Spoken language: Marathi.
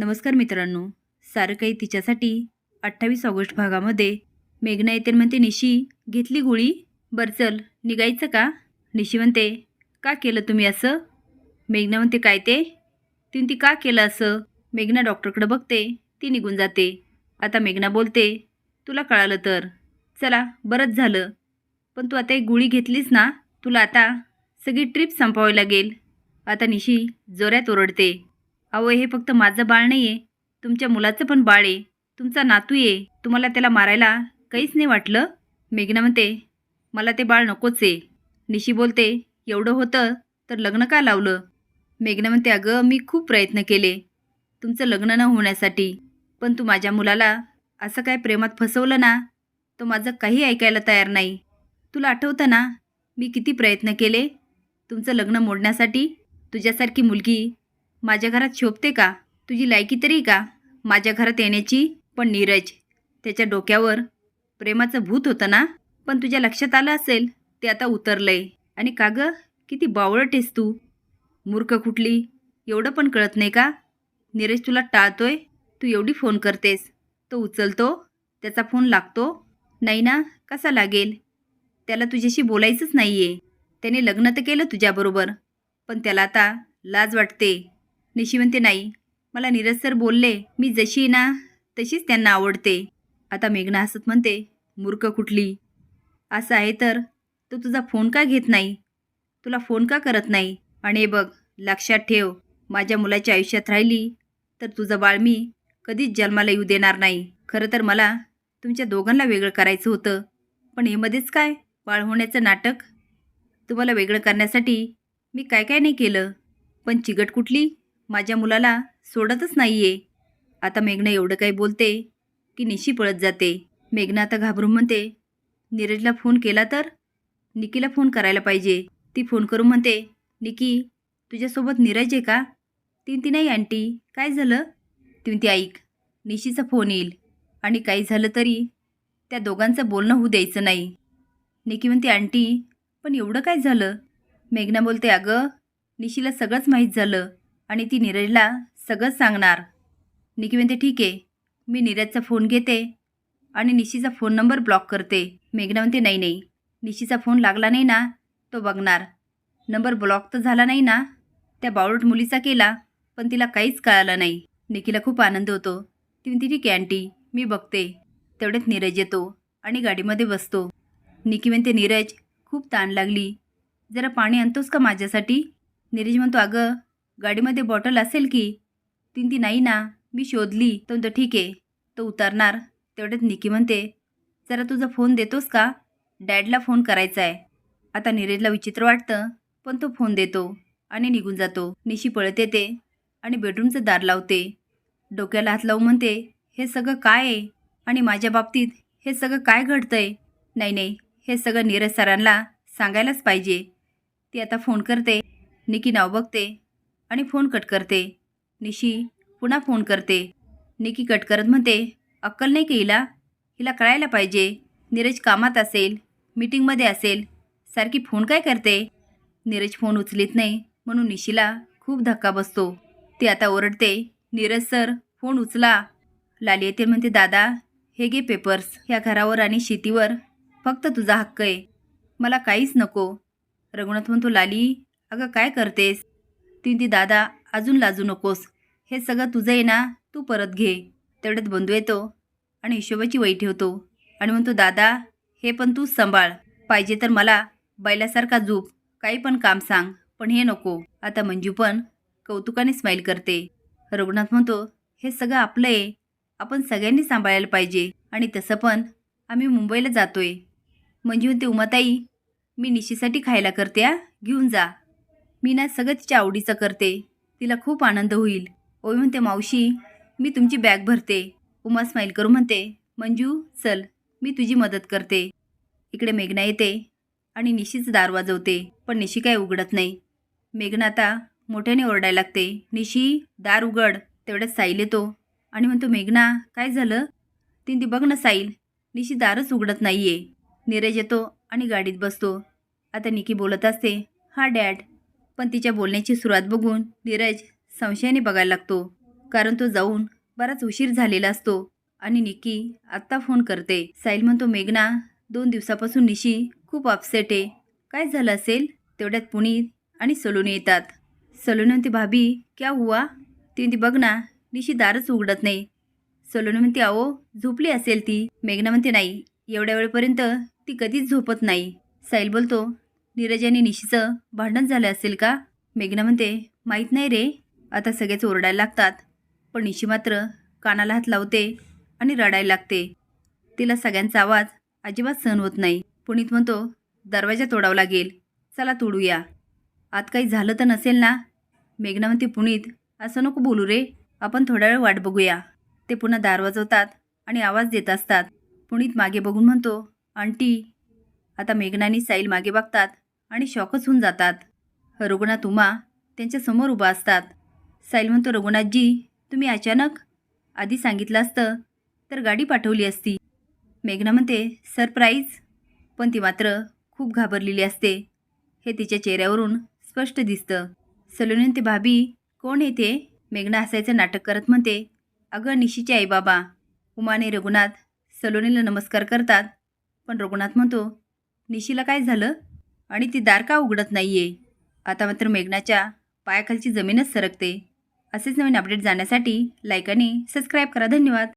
नमस्कार मित्रांनो. सारं काही तिच्यासाठी अठ्ठावीस ऑगस्ट भागामध्ये मेघना येते म्हणते निशी घेतली गोळी? बरं चल निघायचं का? निशी म्हणते का केलं तुम्ही असं? मेघना म्हणते काय ते? ती का केलं असं? मेघना डॉक्टरकडे बघते ती निघून जाते. आता मेघना बोलते तुला कळालं तर. चला बरंच झालं. पण तू आता एक गोळी घेतलीस ना तुला आता सगळी ट्रिप संपवावी लागेल. आता निशी जोऱ्यात ओरडते अहो हे फक्त माझं बाळ नाही आहे तुमच्या मुलाचं पण बाळ आहे. तुमचा नातू आहे. तुम्हाला त्याला मारायला काहीच नाही वाटलं? मेघना म्हणते मला ते बाळ नकोच आहे. निशी बोलते एवढं होतं तर लग्न का लावलं? मेघना म्हणते अगं मी खूप प्रयत्न केले तुमचं लग्न न होण्यासाठी. पण तू माझ्या मुलाला असं काय प्रेमात फसवलं ना? तो माझं काही ऐकायला तयार नाही. तुला आठवतं ना मी किती प्रयत्न केले? तुमचं लग्न मोडण्यासाठी? तुझ्यासारखी मुलगी माझ्या घरात शोभते का? तुझी लायकी तरी का? माझ्या घरात येण्याची पण नीरज. त्याच्या डोक्यावर प्रेमाचं भूत होतं ना? पण तुझ्या लक्षात आलं असेल ते आता उतरलंय. आणि का गं? किती बावळट आहेस तू. मूर्ख कुठली? एवढं पण कळत नाही का? नीरज तुला टाळतोय? तू एवढी फोन करतेस. तो उचलतो? त्याचा फोन लागतो? नाही ना? कसा लागेल? त्याला तुझ्याशी बोलायचंच नाही आहे त्याने लग्न तर केलं तुझ्याबरोबर. पण त्याला आता लाज वाटते. निशी म्हणते नाही मला नीरज सर बोलले मी जशी ना तशीच त्यांना आवडते. आता मेघना हसत म्हणते मूर्ख कुठली? असं आहे तर तो तुझा फोन का घेत नाही? तुला फोन का करत नाही? आणि बघ लक्षात ठेव माझ्या मुलाच्या आयुष्यात राहिली तर तुझं बाळ मी कधीच जन्माला येऊ देणार नाही. खरं तर मला तुमच्या दोघांना वेगळं करायचं होतं पण हे मध्येच काय? बाळ होण्याचं नाटक? तुम्हाला वेगळं करण्यासाठी मी काय काय नाही केलं? पण चिगट कुठली? माझ्या मुलाला सोडतच नाही आहे आता मेघना एवढं काही बोलते की निशी पळत जाते. मेघना आता घाबरून म्हणते नीरजला फोन केला तर? निकीला फोन करायला पाहिजे. ती फोन करून म्हणते निकी तुझ्यासोबत नीरज आहे का? ती ती नाही आंटी काय झालं? ती ती ऐक निशीचा फोन येईल आणि काही झालं तरी त्या दोघांचं बोलणं होऊ द्यायचं नाही. निकी म्हणते आंटी पण एवढं काय झालं? मेघना बोलते अगं निशीला सगळंच माहीत झालं. आणि ती नीरजला सगळंच सांगणार. निकी म्हणते ठीक आहे. मी नीरजचा फोन घेते आणि निशीचा फोन नंबर ब्लॉक करते. मेघना म्हणते नाही नाही. निशीचा फोन लागला नाही ना तो बघणार. नंबर ब्लॉक तर झाला नाही ना त्या बावळट मुलीचा केला पण तिला काहीच कळालं नाही. निकीला खूप आनंद होतो. ती म्हणते ठीक आहे आंटी. मी बघते. तेवढ्यात नीरज येतो आणि गाडीमध्ये बसतो. निकी म्हणते नीरज खूप ताण लागली. जरा पाणी आणतोस का माझ्यासाठी? नीरज म्हणतो अगं गाडीमध्ये बॉटल असेल की? तीन ती नाही ना. मी शोधली. तो म्हणतो ठीक आहे. तो उतरणार. तेवढ्यात निकी म्हणते जरा तुझा फोन देतोस का? डॅडला फोन करायचा आहे. आता नीरजला विचित्र वाटतं पण तो फोन देतो आणि निघून जातो. निशी पळत येते आणि बेडरूमचं दार लावते. डोक्याला हात लावून म्हणते हे सगळं काय आहे? आणि माझ्या बाबतीत हे सगळं काय घडतंय? नाही नाही. हे सगळं नीरज सरांना सांगायलाच पाहिजे. ती आता फोन करते. निकी नाव बघते. आणि फोन कट करते. निशी पुन्हा फोन करते. निकी कट करत म्हणते अक्कल नाही की हिला? हिला कळायला पाहिजे. नीरज कामात असेल मीटिंगमध्ये असेल. सारखी फोन काय करते? नीरज फोन उचलित नाही म्हणून निशीला खूप धक्का बसतो. ती आता ओरडते नीरज सर फोन उचला. लाली येते म्हणते दादा हे गे पेपर्स. ह्या घरावर आणि शेतीवर फक्त तुझा हक्क आहे. मला काहीच नको. रघुनाथ म्हणतो लाली अगं काय करतेस? ती ती दादा अजून लाजू नकोस. हे सगळं तुझं आहे ना तू परत घे. तेवढ्यात बंधू येतो आणि हिशोबाची वही ठेवतो आणि म्हणतो दादा हे पण तूच सांभाळ. पाहिजे तर मला बैलासारखा झोप काही पण काम सांग पण हे नको. आता मंजू पण कौतुकाने स्माईल करते. रघुनाथ म्हणतो हे सगळं आपलं आहे. आपण सगळ्यांनी सांभाळायला पाहिजे आणि तसं पण आम्ही मुंबईला जातोय. मंजू म्हणते उमाताई मी निशीसाठी खायला करते आ घेऊन जा. मी ना सगळं तिच्या आवडीचं करते. तिला खूप आनंद होईल. ओवी म्हणते मावशी मी तुमची बॅग भरते. उमा स्माईल करू म्हणते मंजू चल मी तुझी मदत करते. इकडे मेघना येते आणि निशीच दार वाजवते पण निशी काय उघडत नाही. मेघना आता मोठ्याने ओरडायला लागते निशी दार उघड तेवढ्यात साईल येतो. आणि म्हणतो मेघना काय झालं? तीन ती बघ ना साईल. निशी दारच उघडत नाही आहे नीरज येतो आणि गाडीत बसतो. आता निकी बोलत असते हा डॅड पण तिच्या बोलण्याची सुरुवात बघून नीरज संशयाने बघायला लागतो. कारण तो जाऊन बराच उशीर झालेला असतो आणि निकी आत्ता फोन करते. साहिल म्हणतो मेघना दोन दिवसापासून निशी खूप अपसेट आहे. काय झालं असेल? तेवढ्यात पुनीत आणि सलोनी येतात. सलोनी म्हणते भाभी क्या हुआ? ती म्हणते बघ ना निशी दारच उघडत नाही. सलोनी म्हणते अहो झोपली असेल ती. मेघना म्हणते नाही एवढ्या वेळेपर्यंत ती कधीच झोपत नाही. साहिल बोलतो नीरज आणि निशीचं भांडण झालं असेल का? मेघना म्हणते माहीत नाही रे आता सगळेच ओरडायला लागतात. पण निशी मात्र कानाला हात लावते आणि रडायला लागते. तिला सगळ्यांचा आवाज अजिबात सहन होत नाही. पुनीत म्हणतो दरवाजा तोडावा लागेल. चला तोडूया. आत काही झालं तर नसेल ना? मेघना म्हणते पुनीत असं नको बोलू रे. आपण थोडा वेळ वाट बघूया. ते पुन्हा दार वाजवतात आणि आवाज देत असतात. पुनीत मागे बघून म्हणतो आंटी. आता मेघनानी साईल मागे बघतात आणि शॉकच होऊन जातात. रघुनाथ उमा त्यांच्यासमोर उभा असतात. साईल म्हणतो रघुनाथजी तुम्ही अचानक आधी सांगितलं असतं तर गाडी पाठवली असती. मेघना म्हणते सरप्राईज. पण ती मात्र खूप घाबरलेली असते. हे तिच्या चेहऱ्यावरून स्पष्ट दिसतं. सलोनी म्हणते भाभी कोण येते मेघना हसायचं नाटक करत म्हणते अगं निशीचे आई बाबा उमाने रघुनाथ सलोनीला नमस्कार करतात. पण रघुनाथ म्हणतो निशीला काय झालं? आणि ती दार का उघडत आहे आता मात्र मेघनाच्या पायाखालची जमीनच सरकते. असेच नवीन अपडेट जाण्यासाठी लाईक आणि सबस्क्राईब करा. धन्यवाद.